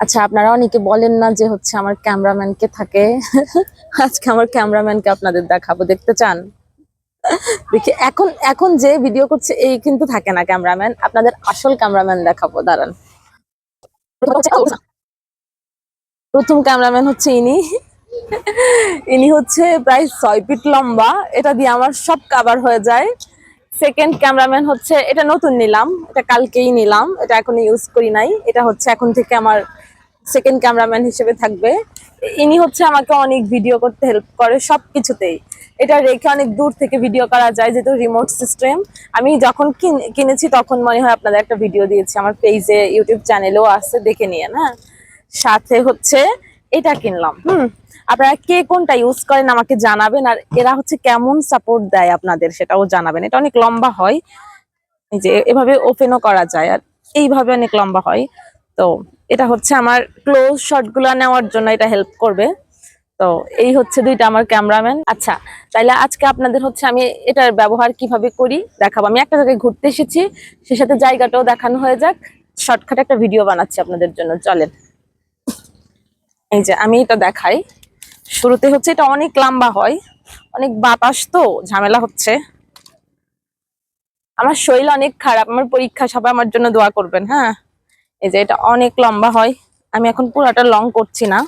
আচ্ছা আপনারা অনেকে বলেন না যে হচ্ছে আমার ক্যামেরাম্যান কে থাকে। আজকে আমার ক্যামেরাম্যানকে আপনাদের দেখাবো, দেখতে চান? দেখি, এখন এখন যে ভিডিও করছে, এই কিন্তু থাকে না ক্যামেরাম্যান আপনাদের আসল ক্যামেরাম্যান দেখাবো, দাঁড়ান। প্রথম ক্যামেরাম্যান হচ্ছে ইনি। ইনি হচ্ছে প্রায় ছয় ফিট লম্বা। এটা দিয়ে আমার সব কাবার হয়ে যায়। সেকেন্ড ক্যামেরাম্যান হচ্ছে, এটা নতুন নিলাম। এটা কালকেই নিলাম। এটা এখন ইউজ করি নাই। এটা হচ্ছে এখন থেকে আমার সেকেন্ড ক্যামেরাম্যান হিসেবে থাকবে। ইনি হচ্ছে আমাকে অনেক ভিডিও করতে হেল্প করে সব কিছুতেই এটা রেখে অনেক দূর থেকে ভিডিও করা যায়, যেহেতু রিমোট সিস্টেম আমি যখন কিন- কিনেছি তখন মনে হয় আপনাদের একটা ভিডিও দিয়েছি। আমার পেজে ইউটিউব চ্যানেলেও আছে, দেখে নিয়ে, না? সাথে হচ্ছে এটা কিনলাম। হুম। আপনারা কে কোনটা ইউজ করেন আমাকে জানাবেন, আর এরা হচ্ছে কেমন সাপোর্ট দেয় আপনাদের সেটাও জানাবেন। এটা অনেক লম্বা হয়। যে, এভাবে ওপেনও করা যায়, আর এইভাবে অনেক লম্বা হয়। তো এটা হচ্ছে আমার ক্লোজ শটগুলা নেওয়ার জন্য এটা হেল্প করবে। তো এই হচ্ছে দুইটা আমার ক্যামেরাম্যান আচ্ছা তাইলে আজকে আপনাদের হচ্ছে আমি এটার ব্যবহার কীভাবে করি দেখাবো। আমি একটা জায়গায় ঘুরতে এসেছি, সে সাথে জায়গাটাও দেখানো হয়ে যাক। শর্টকাট একটা ভিডিও বানাচ্ছি আপনাদের জন্য, চলেন। এই যে আমি এটা দেখাই। শুরুতে হচ্ছে এটা অনেক লম্বা হয়, অনেক বাতাস তো, ঝামেলা হচ্ছে। আমার শরীর অনেক খারাপ, আমার পরীক্ষা সবাই আমার জন্য দোয়া করবেন হ্যাঁ। এই যে এটা অনেক লম্বা হয়। আমি এখন পুরাটা লং করছি না।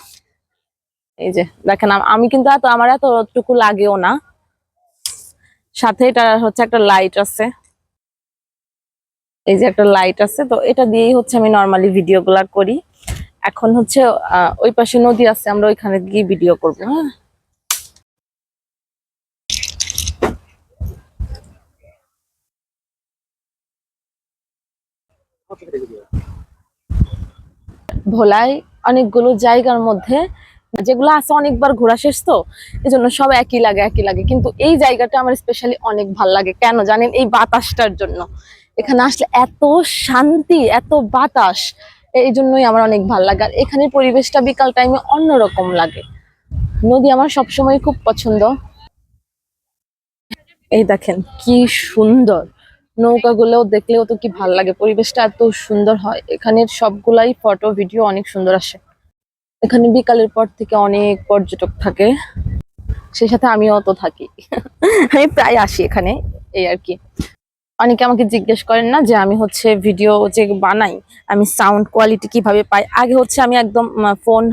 এই যে দেখেন, আম- কিন্তু এত আমার এতটুকু লাগেও না। সাথে এটা হচ্ছে একটা লাইট আছে। এই যে একটা লাইট আছে, তো এটা দিয়েই হচ্ছে আমি নর্মালি ভিডিও গুলা করি। এখন হচ্ছে ওই পাশে নদী আছে, আমরা ওইখানে গিয়ে ভিডিও করব হ্যাঁ। ভোলায় অনেকগুলো জায়গার মধ্যে, যেগুলো আছে অনেকবার ঘোরা শেষ তো এই জন্য সব একই লাগে একই লাগে। কিন্তু এই জায়গাটা আমার স্পেশালি অনেক ভালো লাগে। কেন জানেন? এই বাতাসটার জন্য। এখানে আসলে এত শান্তি, এত বাতাস, এই জন্যই আমার অনেক ভালো লাগে। আর এখানের পরিবেশটা বিকাল টাইমে অন্যরকম লাগে। নদী আমার সবসময় খুব পছন্দ। এই দেখেন, কি সুন্দর। নৌকাগুলোও দেখলেও তো কি ভালো লাগে? পরিবেশটা এত সুন্দর হয়। এখানের সবগুলাই ফটো ভিডিও অনেক সুন্দর আসে। এখানে বিকালের পর থেকে অনেক পর্যটক থাকে। সেই সাথে আমিও তো থাকি। আমি প্রায় আসি এখানে, এই আর কি। অনেকে আমাকে জিজ্ঞেস করেন না যে আমি হচ্ছে ভিডিও যে বানাই, আমি সাউন্ড কোয়ালিটি কীভাবে পাই? আগে হচ্ছে আমি একদম ফোন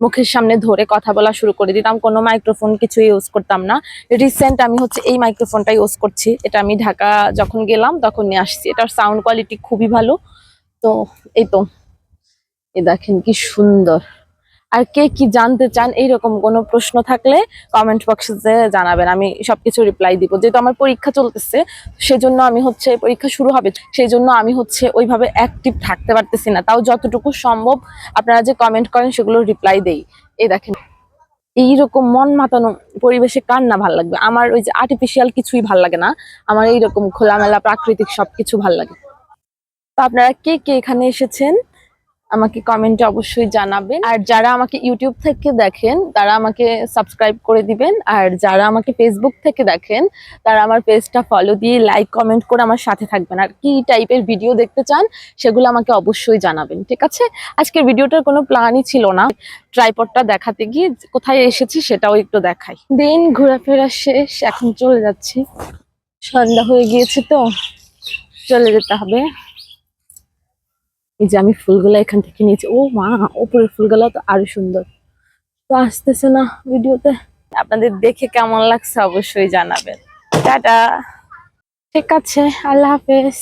মুখের সামনে ধরে কথা বলা শুরু করে দিতাম। কোনো মাইক্রোফোন কিছু ইউজ করতাম না। রিসেন্ট আমি হচ্ছে এই মাইক্রোফোনটা ইউজ করছি। এটা আমি ঢাকা যখন গেলাম তখন নিয়ে আসছি। এটার সাউন্ড কোয়ালিটি খুবই ভালো। তো এই তো। এ দেখেন কি সুন্দর। আর কে কি জানতে চান এইরকম কোনো প্রশ্ন থাকলে কমেন্ট বক্সে জানাবেন। আমি সবকিছু রিপ্লাই দিব। যেহেতু আমার পরীক্ষা চলতেছে, সেজন্য আমি হচ্ছে পরীক্ষা শুরু হবে সেই জন্য আমি হচ্ছে ওইভাবে অ্যাক্টিভ থাকতে পারতেছি না। তাও যতটুকু সম্ভব আপনারা যে কমেন্ট করেন সেগুলো রিপ্লাই দেই। এই দেখেন, এইরকম মন মাতানো পরিবেশে কার না ভালো লাগবে? আমার ওই যে আর্টিফিশিয়াল কিছুই ভালো লাগে না। আমার এইরকম খোলামেলা প্রাকৃতিক সবকিছু ভালো লাগে। তো আপনারা কে কে এখানে এসেছেন? আমাকে কমেন্টে অবশ্যই জানাবেন। আর যারা আমাকে ইউটিউব থেকে দেখেন, তারা আমাকে সাবস্ক্রাইব করে দিবেন। আর যারা আমাকে ফেসবুক থেকে দেখেন, তারা আমার পেজটা ফলো দিয়ে লাইক কমেন্ট করে আমার সাথে থাকবেন। আর কি টাইপের ভিডিও দেখতে চান, সেগুলো আমাকে অবশ্যই জানাবেন, ঠিক আছে? আজকের ভিডিওটার কোনো প্ল্যানই ছিল না। ট্রাইপডটা দেখাতে গিয়ে কোথায় এসেছি সেটাও একটু দেখাই। দিন ঘোরাফেরা শেষ, এখন চলে যাচ্ছি। সন্ধ্যা হয়ে গিয়েছে তো, চলে যেতে হবে। এই যে আমি ফুলগুলো এখান থেকে নিয়েছি। ও মা, ওপরের ফুলগুলো তো আরও সুন্দর। তো আসতেছে না ভিডিওতে। আপনাদের দেখে কেমন লাগছে অবশ্যই জানাবেন। টাটা। ঠিক আছে, আল্লাহ হাফেজ।